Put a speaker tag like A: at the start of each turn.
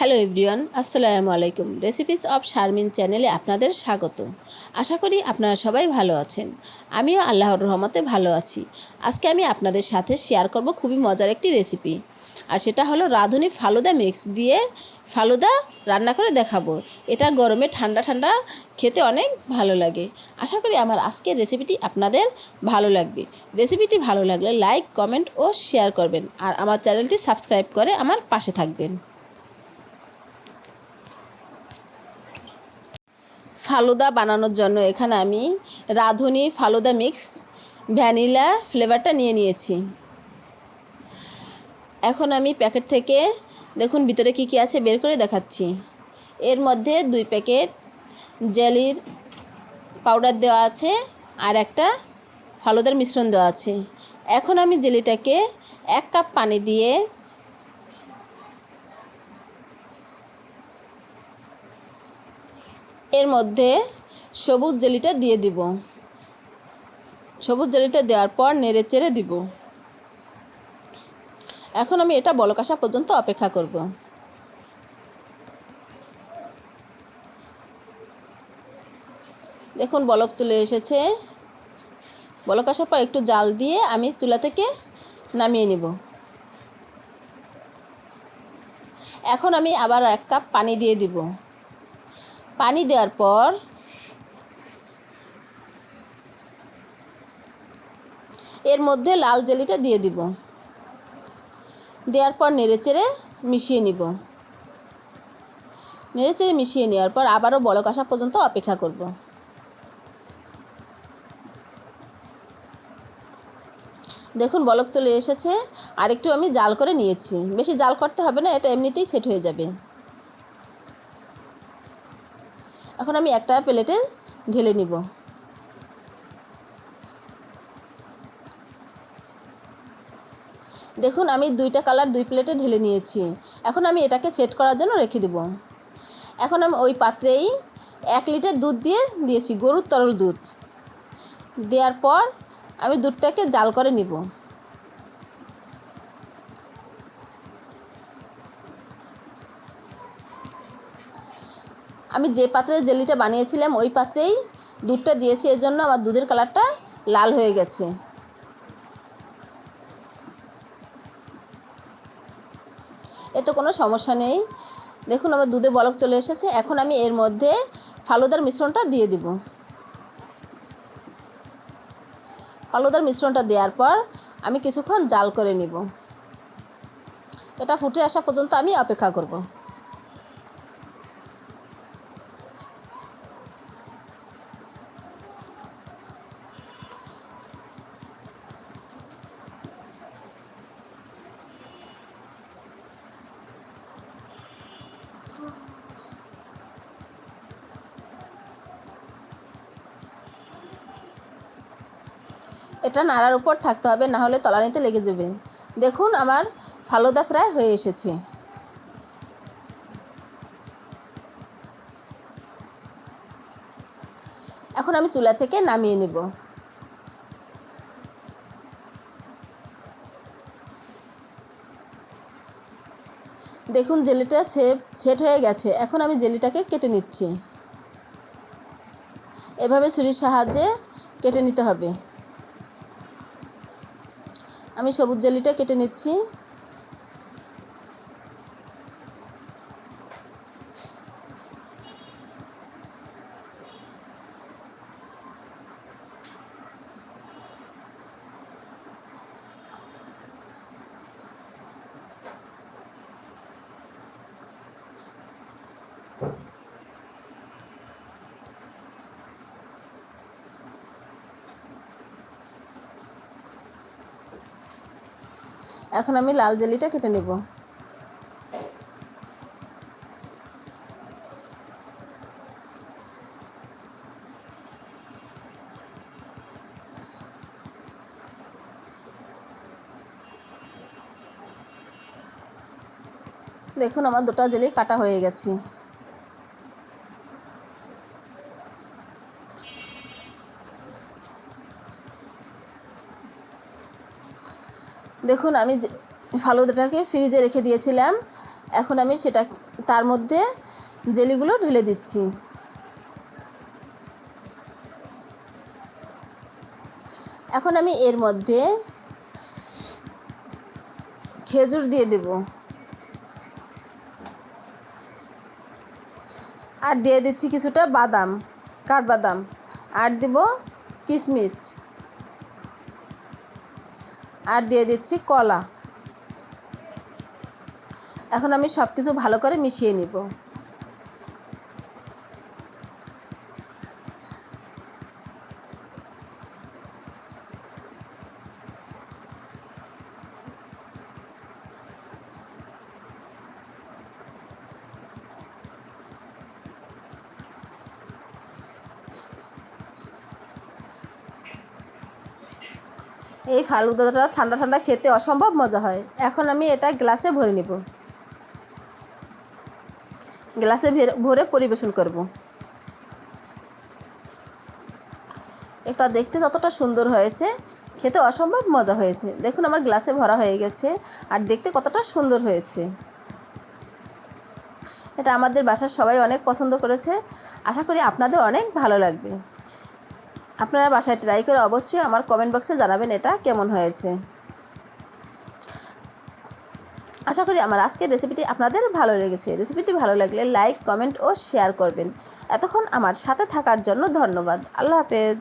A: Hello everyone, আসসালামু আলাইকুম। Recipes of Sharmin চ্যানেলে আপনাদের স্বাগত। আশা করি আপনারা সবাই ভালো আছেন। আমিও আল্লাহর রহমতে ভালো আছি। আজকে আমি আপনাদের সাথে শেয়ার করব খুবই মজার একটি রেসিপি আর সেটা হলো রাঁধুনি ফালুদা মিক্স দিয়ে ফালুদা রান্না করে দেখাবো। এটা গরমে ঠান্ডা ঠান্ডা খেতে অনেক ভালো লাগে। আশা করি আমার আজকের রেসিপিটি আপনাদের ভালো লাগবে। রেসিপিটি ভালো লাগলে লাইক কমেন্ট ও শেয়ার করবেন। আর আমার চ্যানেলটি সাবস্ক্রাইব করে আমার পাশে থাকবেন। ফালুদা বানানোর জন্য এখানে আমি রাঁধুনি ফালুদা মিক্স ভ্যানিলা ফ্লেভারটা নিয়ে নিয়েছি। এখন আমি প্যাকেট থেকে দেখুন ভিতরে কি কি আছে বের করে দেখাচ্ছি। এর মধ্যে দুই প্যাকেট জেলির পাউডার দেওয়া আছে আর একটা ফালুদার মিশ্রণ দেওয়া আছে। এখন আমি জেলিটাকে এক কাপ পানি দিয়ে এর মধ্যে সবুজ জেলিটা দিয়ে দিব। সবুজ জেলিটা দেওয়ার পর নেড়ে চেড়ে দিব। এখন আমি এটা বলক আসা পর্যন্ত অপেক্ষা করব। দেখুন, বলক চলে এসেছে। বলক আসার পর একটু জাল দিয়ে আমি চুলা থেকে নামিয়ে নিব। এখন আমি আবার এক কাপ পানি দিয়ে দিব। পানি দেওয়ার পর এর মধ্যে লাল জেলিটা দিয়ে দিব। দেওয়ার পর নেড়েচেড়ে মিশিয়ে নিব। নেড়েচেড়ে মিশিয়ে নেওয়ার পর আবারও বলক আসা পর্যন্ত অপেক্ষা করব। দেখুন, বলক চলে এসেছে। আর একটু আমি জাল করে নিয়েছি। বেশি জাল করতে হবে না, এটা এমনিতেই সেট হয়ে যাবে। এখন আমি একটা প্লেটে ঢেলে নিব। দেখুন, আমি দুইটা কালার দুই প্লেটে ঢেলে নিয়েছি। এখন আমি এটাকে সেট করার জন্য রেখে দেব। এখন আমি ওই পাত্রেই এক লিটার দুধ দিয়ে দিয়েছি, গরুর তরল দুধ। দেওয়ার পর আমি দুধটাকে জাল করে নিব। আমি যে পাত্রে জেলিটা বানিয়েছিলাম, ওই পাত্রেই দুধটা দিয়েছি। এর জন্য আমার দুধের কালারটা লাল হয়ে গেছে। এতে কোনো সমস্যা নেই। দেখুন, আমার দুধে বলক চলে এসেছে। এখন আমি এর মধ্যে ফালুদার মিশ্রণটা দিয়ে দিব। ফালুদার মিশ্রণটা দেওয়ার পর আমি কিছুক্ষণ জাল করে নিব। এটা ফুটে আসা পর্যন্ত আমি অপেক্ষা করব। এটা নাড়ার উপর থাকতে হবে, না হলে তলানিতে লেগে যাবে। দেখুন, আমার ফালুদা প্রায় হয়ে এসেছে। এখন আমি চুলা থেকে নামিয়ে নেব। দেখুন, জেলিটা ছেট হয়ে গেছে। এখন আমি জেলিটাকে কেটে নিচ্ছি। এভাবে ছুরির সাহায্যে কেটে নিতে হবে। আমি সবুজ জেলিটা কেটে নিচ্ছি। এখন আমি লাল জেলিটা কেটে নেব। দেখুন আমার দুটা জেলি কাটা হয়ে গেছে। দেখুন, আমি ফালুদাটাকে ফ্রিজে রেখে দিয়েছিলাম। এখন আমি সেটা, তার মধ্যে জেলিগুলো ঢেলে দিচ্ছি। এখন আমি এর মধ্যে খেজুর দিয়ে দেব। আর দিয়ে দিচ্ছি কিছুটা বাদাম, কাঠবাদাম। আর দেব কিশমিশ। আর দিয়ে দিচ্ছি কলা। এখন আমি সব কিছু ভালো করে মিশিয়ে নিব। এই ফালুদাটা ঠান্ডা ঠান্ডা খেতে অসম্ভব মজা হয়। এখন আমি এটা গ্লাসে ভরে নিব। গ্লাসে ভের- পরিবেশন করব। এটা দেখতে যতটা সুন্দর হয়েছে, খেতে অসম্ভব মজা হয়েছে। দেখুন আমার গ্লাসে ভরা হয়ে গেছে আর দেখতে কতটা সুন্দর হয়েছে। এটা আমাদের বাসার সবাই অনেক পছন্দ করেছে। আশা করি আপনাদের অনেক ভালো লাগবে। আপনারা বাসায় ট্রাই করে অবশ্যই আমার কমেন্ট বক্সে জানাবেন এটা কেমন হয়েছে। আশা করি আমার আজকের রেসিপিটি আপনাদের ভালো লেগেছে। রেসিপিটি ভালো লাগলে লাইক কমেন্ট ও শেয়ার করবেন। এতক্ষণ আমার সাথে থাকার জন্য ধন্যবাদ। আল্লাহ হাফেজ।